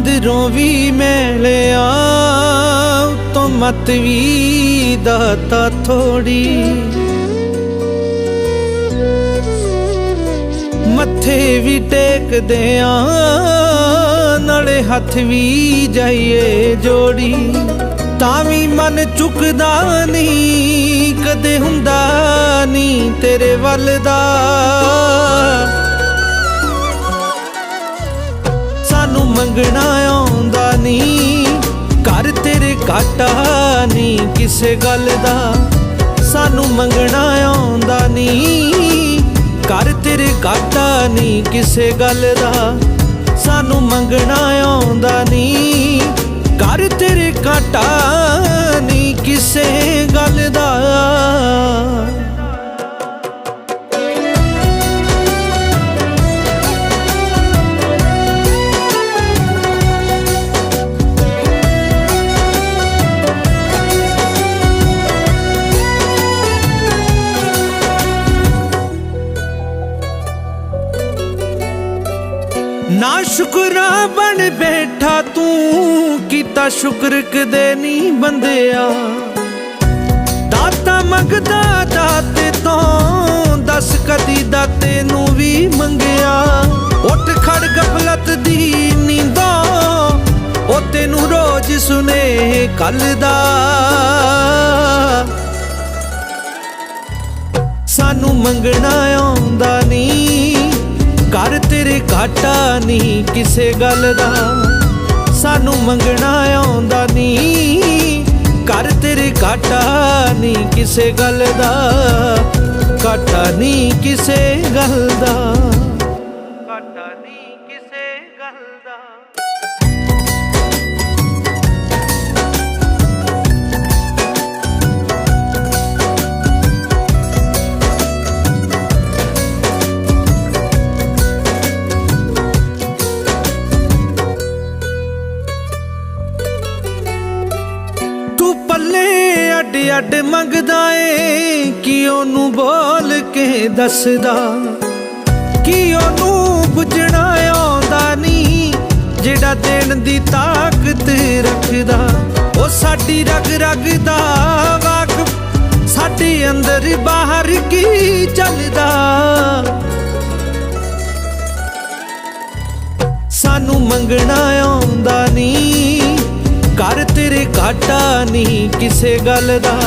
ਅੰਦਰੋਂ ਵੀ ਮੈਲਿਆ ਉਤੋਂ ਮਤ ਵੀ ਦਾਤਾ ਥੋੜੀ ਮੱਥੇ ਵੀ ਟੇਕਦੇ ਆ ਨਾਲੇ ਹੱਥ ਵੀ ਜਾਈਏ ਜੋੜੀ। ਤਾਂ ਵੀ ਮਨ ਚੁੱਕਦਾ ਨਹੀਂ, ਕਦੇ ਹੁੰਦਾ ਨਹੀਂ ਤੇਰੇ ਵੱਲ ਦਾ। ਘਾਟਾ ਨਹੀਂ ਕਿਸੇ ਗੱਲ ਦਾ। ਸਾਨੂੰ ਮੰਗਣਾ ਆਉਂਦਾ ਨਹੀਂ। ਘਰ ਤੇਰੇ ਘਾਟਾ ਨਹੀਂ ਕਿਸੇ ਗੱਲ ਦਾ। ਸਾਨੂੰ ਮੰਗਣਾ ਆਉਂਦਾ ਨਹੀਂ। ਘਰ ਤੇਰੇ ਘਾਟਾ ਨਾ ਸ਼ੁਕਰਾ ਬਣ ਬੈਠਾ ਤੂੰ, ਕੀਤਾ ਸ਼ੁਕਰ ਕਦੇ ਨਹੀਂ ਬੰਦਿਆ। ਦਾਤਾ ਮੰਗਦਾ ਦਾਤੇ ਤੋਂ, ਦੱਸ ਕਦੀ ਦਾਤੇ ਨੂੰ ਵੀ ਮੰਗਿਆ। ਉੱਠ ਖੜ ਗਫਲਤ ਦੀ ਨੀਂਦੋਂ, ਉਹ ਤੈਨੂੰ ਰੋਜ਼ ਸੁਨੇ ਕੱਲ ਦਾ। ਸਾਨੂੰ ਮੰਗਣਾ ਆਉਂਦਾ ਨਹੀਂ ਘਰ ਤੇਰੇ ਘਾਟਾ ਨਹੀਂ ਕਿਸੇ ਗੱਲ ਦਾ। ਸਾਨੂੰ ਮੰਗਣਾ ਆਉਂਦਾ ਨਹੀਂ। ਘਰ ਤੇਰੇ ਘਾਟਾ ਨਹੀਂ ਕਿਸੇ ਗੱਲ ਦਾ। ਘਾਟਾ ਨਹੀਂ ਕਿਸੇ ਗੱਲ ਦਾ। ਅੱਡ ਅੱਡ ਮੰਗਦਾ ਏ, ਕਿ ਉਹਨੂੰ ਬੋਲ ਕੇ ਦੱਸਦਾ? ਕਿ ਉਹਨੂੰ ਬੁਝਣਾ ਆਉਂਦਾ ਨਹੀਂ, ਜਿਹੜਾ ਦੇਣ ਦੀ ਤਾਕਤ ਰੱਖਦਾ? ਉਹ ਸਾਡੀ ਰਗ ਰਗ ਦਾ ਵਾਕਫ ਸਾਡੇ ਅੰਦਰ ਬਾਹਰ ਕੀ ਚੱਲਦਾ? ਸਾਨੂੰ ਮੰਗਣਾ ਘਾਟਾ ਨਹੀਂ ਕਿਸੇ ਗੱਲ ਦਾ।